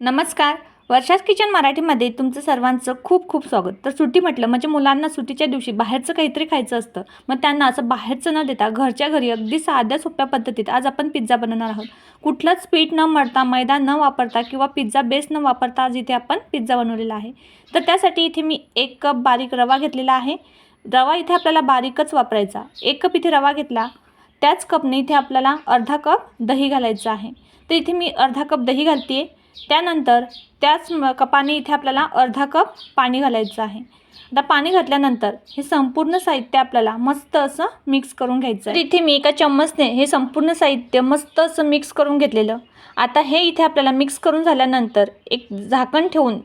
नमस्कार. वर्षास किचन मराठीमध्ये तुमचं सर्वांचं खूप खूप स्वागत. तर सुट्टी म्हटलं म्हणजे मुलांना सुट्टीच्या दिवशी बाहेरचं काहीतरी खायचं असतं. मग त्यांना असं बाहेरचं न देता घरच्या घरी अगदी साध्या सोप्या पद्धतीत आज आपण पिझ्झा बनवणार आहोत. कुठलंच पीठ न मळता मैदा न वापरता किंवा पिझ्झा बेस न वापरता आज इथे आपण पिझ्झा बनवलेला आहे. तर त्यासाठी इथे मी एक कप बारीक रवा घेतलेला आहे. रवा इथे आपल्याला बारीकच वापरायचा. एक कप इथे रवा घेतला. त्याच कपने इथे आपल्याला अर्धा कप दही घालायचं आहे. तर इथे मी अर्धा कप दही घालते त्यानंतर त्याच कपाने इथे आपल्याला अर्धा कप पाणी घालायचं आहे. आता पाणी घातल्यानंतर हे संपूर्ण साहित्य आपल्याला मस्त असं मिक्स करून घ्यायचं आहे. इथे मी एका चम्मचने हे संपूर्ण साहित्य मस्त असं मिक्स करून घेतलेलं. आता हे इथे आपल्याला मिक्स करून झाल्यानंतर एक झाकण ठेवून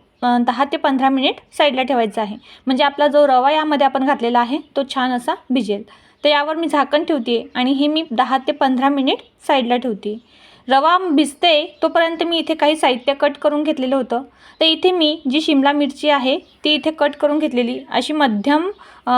दहा ते पंधरा मिनिट साईडला ठेवायचं आहे. म्हणजे आपला जो रवा यामध्ये आपण घातलेला आहे तो छान असा भिजेल. तर यावर मी झाकण ठेवते आणि हे मी दहा ते पंधरा मिनिट साईडला ठेवते रवा भिजते तोपर्यंत मी इथे काही साहित्य कट करून घेतलेलं होतं. तर इथे मी जी शिमला मिरची आहे ती इथे कट करून घेतलेली. अशी मध्यम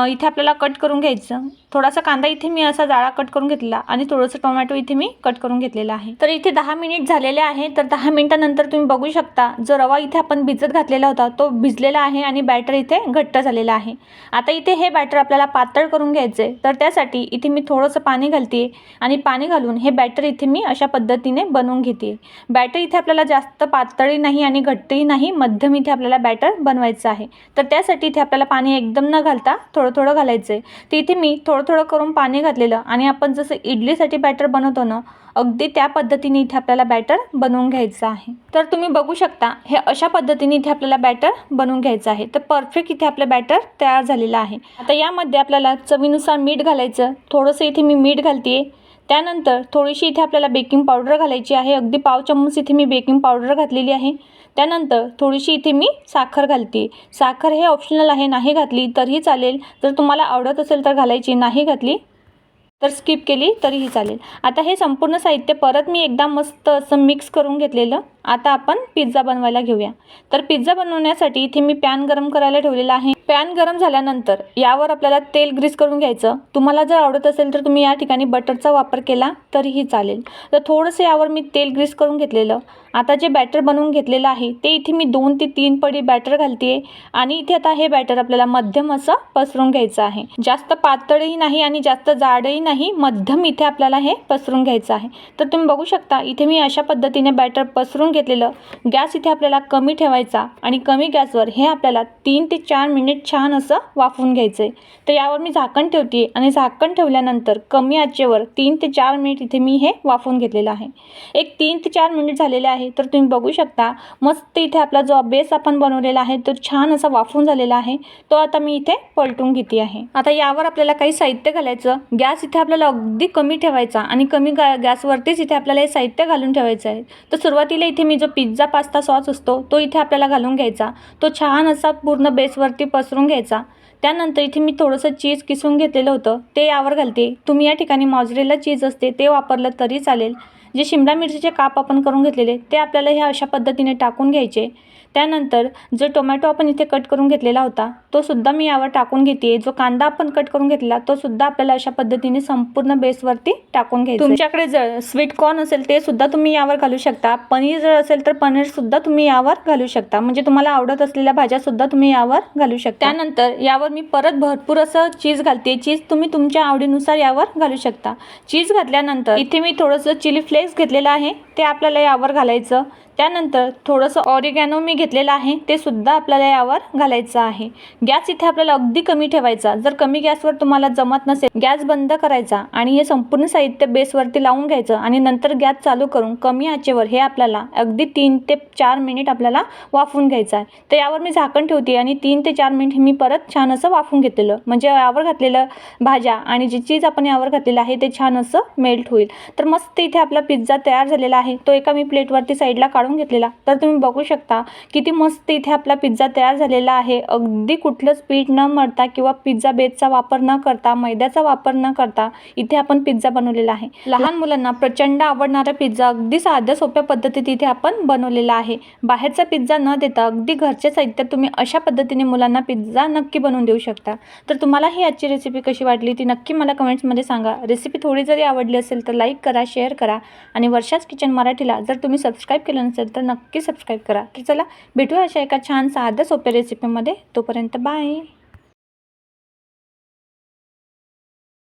इथे आपल्याला कट करून घ्यायचं. थोडासा कांदा इथे मी असा जाळा कट करून घेतलेला आणि थोडंसं टोमॅटो इथे मी कट करून घेतलेला आहे. तर इथे दहा मिनिट झालेले आहे. तर दहा मिनिटानंतर तुम्ही बघू शकता जो रवा इथे आपण भिजत घातलेला होता तो भिजलेला आहे आणि बॅटर इथे घट्ट झालेला आहे. आता इथे हे बॅटर आपल्याला पातळ करून घ्यायचं आहे तर त्यासाठी इथे मी थोडंसं पाणी घालते आणि पाणी घालून हे बॅटर इथे मी अशा पद्धतीने बनवून घेते. बॅटर इथे आपल्याला जास्त पातळी नाही आणि घट्टही नाही मध्यम इथे आपल्याला बॅटर बनवायचं आहे. तर त्यासाठी इथे आपल्याला पाणी एकदम न घालता थोडं थोडं घालायचं आहे तर इथे मी थोडं थोडं करून पाणी घातलेलं आणि आपण जसं इडलीसाठी बॅटर बनवतो ना अगदी त्या पद्धतीने इथे आपल्याला बॅटर बनवून घ्यायचं आहे. तर तुम्ही बघू शकता हे अशा पद्धतीने इथे आपल्याला बॅटर बनवून घ्यायचं आहे. तर परफेक्ट इथे आपलं बॅटर तयार झालेलं आहे. आता यामध्ये आपल्याला चवीनुसार मीठ घालायचं. थोडंसं इथे मी मीठ घालते त्यानंतर थोडीशी इथे आपल्याला बेकिंग पावडर घालायची आहे. अगदी पाव चम्मच इथे मी बेकिंग पावडर घातलेली आहे. त्यानंतर थोडीशी इथे मी साखर घालते. साखर हे ऑप्शनल आहे नाही घातली तरीही चालेल. जर तुम्हाला आवडत असेल तर घालायची नाही घातली तर स्किप केली तरीही चालेल. आता हे संपूर्ण साहित्य परत मी एकदा मस्त असं मिक्स करून घेतलेलं. आता आपण पिझ्झा बनवायला घेऊया. तर पिझ्झा बनवण्यासाठी इथे मी पॅन गरम करायला ठेवलेला आहे. पॅन गरम झाल्यानंतर यावर आपल्याला तेल ग्रीस करून घ्यायचं. तुम्हाला जर आवडत असेल तर तुम्ही या ठिकाणी बटरचा वापर केला तरीही चालेल. तर थोडंसं यावर मी तेल ग्रीस करून घेतलेलं. आता जे बॅटर बनवून घेतलेलं आहे ते इथे मी दोन ते तीन पडी बॅटर घालते आणि इथे आता हे बॅटर आपल्याला मध्यम असं पसरून घ्यायचं आहे. जास्त पातळही नाही आणि जास्त जाडही नाही मध्यम इथे आपल्याला हे पसरून घ्यायचं आहे. तर तुम्ही बघू शकता इथे मी अशा पद्धतीने बॅटर पसरून घेतलेलं. गॅस इथे आपल्याला कमी ठेवायचा आणि कमी गॅसवर हे आपल्याला तीन ते चार मिनिट छान असं वाफवून घ्यायचं आहे तर यावर मी झाकण ठेवते आणि झाकण ठेवल्यानंतर कमी आचेवर तीन ते चार मिनिट इथे मी हे वाफवून घेतलेलं आहे. एक तीन ते चार मिनिट झालेले आहे तर तुम्ही बघू शकता मस्त इथे आपला जो बेस आपण बनवलेला आहे तो छान असा वाफवून झालेला आहे. तो आता मी इथे पलटून घेते आहे. आता यावर आपल्याला काही साहित्य घालायचं. गॅस इथे आपल्याला अगदी कमी ठेवायचा आणि कमी गॅसवरतीच इथे आपल्याला हे साहित्य घालून ठेवायचं आहे. तर सुरुवातीला इथे मी जो पिझ्झा पास्ता सॉस असतो तो इथे आपल्याला घालून घ्यायचा. तो छान असा पूर्ण बेसवरती पसरून घ्यायचा. त्यानंतर इथे मी थोडंसं चीज किसून घेतलेलं होतं. ते यावर घालते. तुम्ही या ठिकाणी मॉजरेला चीज असते ते वापरलं तरी चालेल. जे शिमला मिरचीचे काप आपण करून घेतलेले ते आपल्याला ह्या अशा पद्धतीने टाकून घ्यायचे. त्यानंतर जो टोमॅटो आपण इथे कट करून घेतलेला होता तो सुद्धा मी यावर टाकून घेते जो कांदा आपण कट करून घेतला तो सुद्धा आपल्याला अशा पद्धतीने संपूर्ण बेसवरती टाकून घ्यायचा तुमच्याकडे जर स्वीट कॉर्न असेल ते सुद्धा तुम्ही यावर घालू शकता. पनीर जर असेल तर पनीर सुद्धा तुम्ही यावर घालू शकता. म्हणजे तुम्हाला आवडत असलेल्या भाज्या सुद्धा तुम्ही यावर घालू शकता. त्यानंतर यावर मी परत भरपूर असं चीज घालते. चीज तुम्ही तुमच्या आवडीनुसार यावर घालू शकता. चीज घातल्यानंतर इथे मी थोडंसं चिली फ्लेक्स घेतलेलं आहे. ते आपल्याला यावर घालायचं. त्यानंतर थोडंसं ऑरिगॅनो मी घेतलेलं आहे ते सुद्धा आपल्याला यावर घालायचं आहे. गॅस इथे आपल्याला अगदी कमी ठेवायचा. जर कमी गॅसवर तुम्हाला जमत नसेल गॅस बंद करायचा आणि हे संपूर्ण साहित्य बेसवरती लावून घ्यायचं आणि नंतर गॅस चालू करून कमी आचेवर हे आपल्याला अगदी तीन ते चार मिनिट आपल्याला वाफवून घ्यायचं आहे. तर यावर मी झाकण ठेवते आणि तीन ते चार मिनिट मी परत छान असं वाफवून घेतलेलं. म्हणजे यावर घातलेलं भाज्या आणि जी चीज आपण यावर घातलेलं आहे ते छान असं मेल्ट होईल. तर मस्त इथे आपला पिझ्झा तयार झालेला आहे. तो एका मी प्लेटवरती साईडला काढून घेतलेला. तर तुम्ही बघू शकता किती मस्त इथे आपला पिझ्झा तयार झालेला आहे. अगदी कुठलंच पीठ न मळता किंवा पिझ्झा बेसचा वापर न करता मैद्याचा वापर न करता इथे आपण पिझ्झा बनवलेला आहे. लहान मुलांना प्रचंड आवडणारा पिझ्झा अगदी साध्या सोप्या पद्धतीत इथे आपण बनवलेला आहे. बाहेरचा पिझ्झा न देता अगदी घरच्या साहित्यात तुम्ही अशा पद्धतीने मुलांना पिझ्झा नक्की बनवून देऊ शकता. तर तुम्हाला ही आजची रेसिपी कशी वाटली ती नक्की मला कमेंट्समध्ये सांगा. रेसिपी थोडी जरी आवडली असेल तर लाईक करा शेअर करा आणि वर्षाच किचन मराठीला जर तुम्ही सबस्क्राईब केलं नसेल नसेल तर नक्की सबस्क्राईब करा. तर चला भेटूया अशा एका छान साध्या सोप्या रेसिपीमध्ये तोपर्यंत बाय